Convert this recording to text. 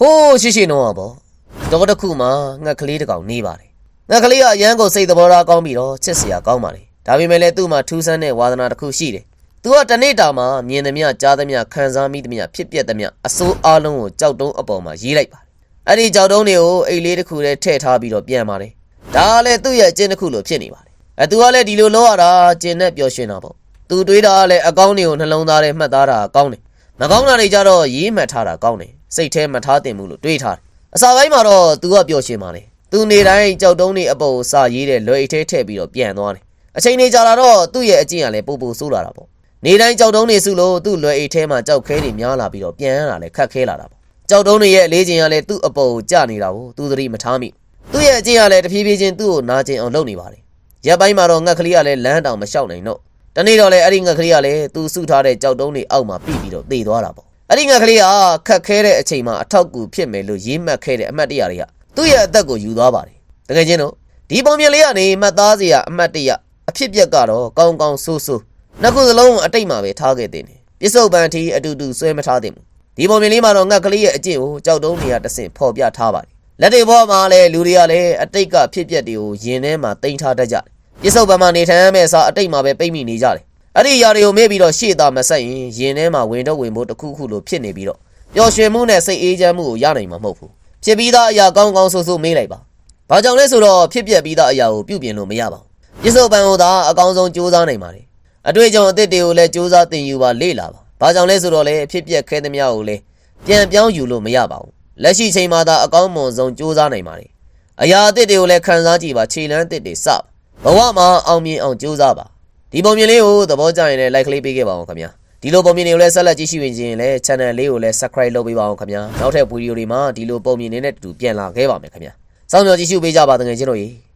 ဟိုးရှိရှိနှောပါပေါ့တော့တစ်ခုမှငှက်ကလေးတစ်ကောင်နေပါတယ်ငှက်ကလေးကအရန်ကိုစိတ်သဘောထားကောင်းပြီးတော့ချစ်စရာကောင်းပါလေဒါပေမဲ့လည်းသူ့မှာထူးဆန်းတဲ့ဝါသနာတစ်ခုရှိတယ်သူကတနေ့တာမှာမြင်သမျှကြားသမျှခံစားမိသမျှဖြစ်ပျက်သမျှအစိုးအလုံးကိုကြောက်တုံးအပေါ်မှာရေးလိုက်ပါတယ်အဲ့ဒီကြောက်တုံးတွေကိုအိတ်လေးတစ်ခုထဲထည့်ထားပြီးတော့ပြန်ပါတယ်ဒါကလည်းသူ့ရဲ့အကျင့်တစ်ခုလိုဖြစ်နေပါတယ်အဲသူကလည်းဒီလိုလုပ်ရတာကျင်နဲ့ပျော်ရွှင်တာပေါ့သူတွေးတာကလည်းအကောင်းတွေကိုနှလုံးသားထဲမှတ်သားတာကောင်းတယ်မကောင်းတာတွေကြတော့ရေးမှတ်ထားတာကောင်းတယ် စိတ်ထဲမထားတင်ဘူးလို့တွေးထားတယ်အစာပိုင်းမှာတော့ तू ကပျော်ရွှင်ပါလေ तू နေတိုင်းကြောက်တုံးနေအပေါ်ကိုစာရေးတဲ့လွယ်အိတ်ထဲထည့်ပြီးတော့ပြန်သွားတယ်အချိန်နေကြာလာတော့သူ့ရဲ့အကျင့်ကလည်းပိုပိုဆိုးလာတာပေါ့နေတိုင်းကြောက်တုံးနေစုလို့သူ့လွယ်အိတ်ထဲမှာကြောက်ခဲတွေများလာပြီးတော့ပြန်ရတာလည်းခက်ခဲလာတာပေါ့ကြောက်တုံးနေရဲ့အလေးချိန်ကလည်းသူ့အပေါ်ကိုကျနေတာကိုသူသတိမထားမိသူ့ရဲ့အကျင့်ကလည်းတဖြည်းဖြည်းချင်းသူ့ကိုနာကျင်အောင်လုပ်နေပါလေရက်ပိုင်းမှာတော့ငှက်ကလေးကလည်းလမ်းတောင်မလျှောက်နိုင်တော့တနေ့တော့လေအဲ့ဒီငှက်ကလေးကလည်းသူစုထားတဲ့ကြောက်တုံးတွေအောက်မှာပြိပြီးတော့သေသွားတာပေါ့ အဲ့ဒီငှက်ကလေးကခက်ခဲတဲ့အချိန်မှာအထောက်အကူဖြစ်မယ်လို့ရေးမှတ်ခဲ့တဲ့အမှတ်တရတွေကသူ့ရဲ့အသက်ကိုယူသွားပါတယ်တကယ်ချင်းတော့ဒီပုံပြင်လေးကနေမှတ်သားစရာအမှတ်တရအဖြစ်ပြက်ကတော့ကောင်းကောင်းဆိုးဆိုးနှစ်ခုစလုံးကိုအတိတ်မှာပဲထားခဲ့တဲ့နေပြစ္ဆုတ်ပန်အထီအတူတူဆွဲမထားသင့်ဘူးဒီပုံပြင်လေးမှာတော့ငှက်ကလေးရဲ့အကျင့်ကိုကြောက်တုံးတွေကတစ်ဆင့်ဖော်ပြထားပါတယ်လက်တွေဘောမှာလည်းလူတွေကလည်းအတိတ်ကဖြစ်ပျက်တွေကိုယင်ထဲမှာတင်ထားတတ်ကြတယ်ပြစ္ဆုတ်ပံမှာနေထိုင်ရမယ့်အစားအတိတ်မှာပဲပိတ်မိနေကြတယ်။ အဲ့ဒီຢာတွေကိုမေ့ပြီးတော့ရှေ့သားမဆက်ရင်ရင်ထဲမှာဝင်တော့ဝင်ဖို့တစ်ခုခုလိုဖြစ်နေပြီးတော့ပျော်ရွှင်မှုနဲ့စိတ်အေးချမ်းမှုကိုရနိုင်မှာမဟုတ်ဘူး။ဖြစ်ပြီးသားအရာကောင်းကောင်းဆိုးဆိုးမေးလိုက်ပါ။ဘာကြောင့်လဲဆိုတော့ဖြစ်ပျက်ပြီးသားအရာကိုပြုပြင်လို့မရပါဘူး။ပြစ္ဆုတ်ပံကိုသာအကောင်းဆုံးစူးစမ်းနိုင်ပါတယ်။အတွေ့အကြုံအသစ်တွေကိုလည်းစူးစမ်းသင်ယူပါလေ့လာပါ။ဘာကြောင့်လဲဆိုတော့လေဖြစ်ပျက်ခဲသမျှကိုလည်းပြန်ပြောင်းယူလို့မရပါဘူး။လက်ရှိချိန်မှာသာအကောင်းမွန်ဆုံးစူးစမ်းနိုင်ပါတယ်။အရာအသစ်တွေကိုလည်းခံစားကြည့်ပါခြေလမ်းအသစ်တွေစပါဘဝမှာအောင်မြင်အောင်ကြိုးစားပါ ဒီပုံမြင်လေးကိုသဘောကျရင်လည်း like ကလေးပေးခဲ့ပါအောင်ခင်ဗျာဒီလိုပုံမြင်တွေကိုလည်းဆက်လက်ကြည့်ရှုရင်ချင်းလည်း channel လေးကိုလည်း subscribe လုပ်ပေးပါအောင်ခင်ဗျာနောက်ထပ်ဗီဒီယိုတွေမှာဒီလိုပုံမြင်နေတဲ့တူတူပြန်လာခဲ့ပါမယ်ခင်ဗျာစောင့်မျှော်ကြည့်ရှုပေးကြပါတငယ်ချင်းတို့ရေ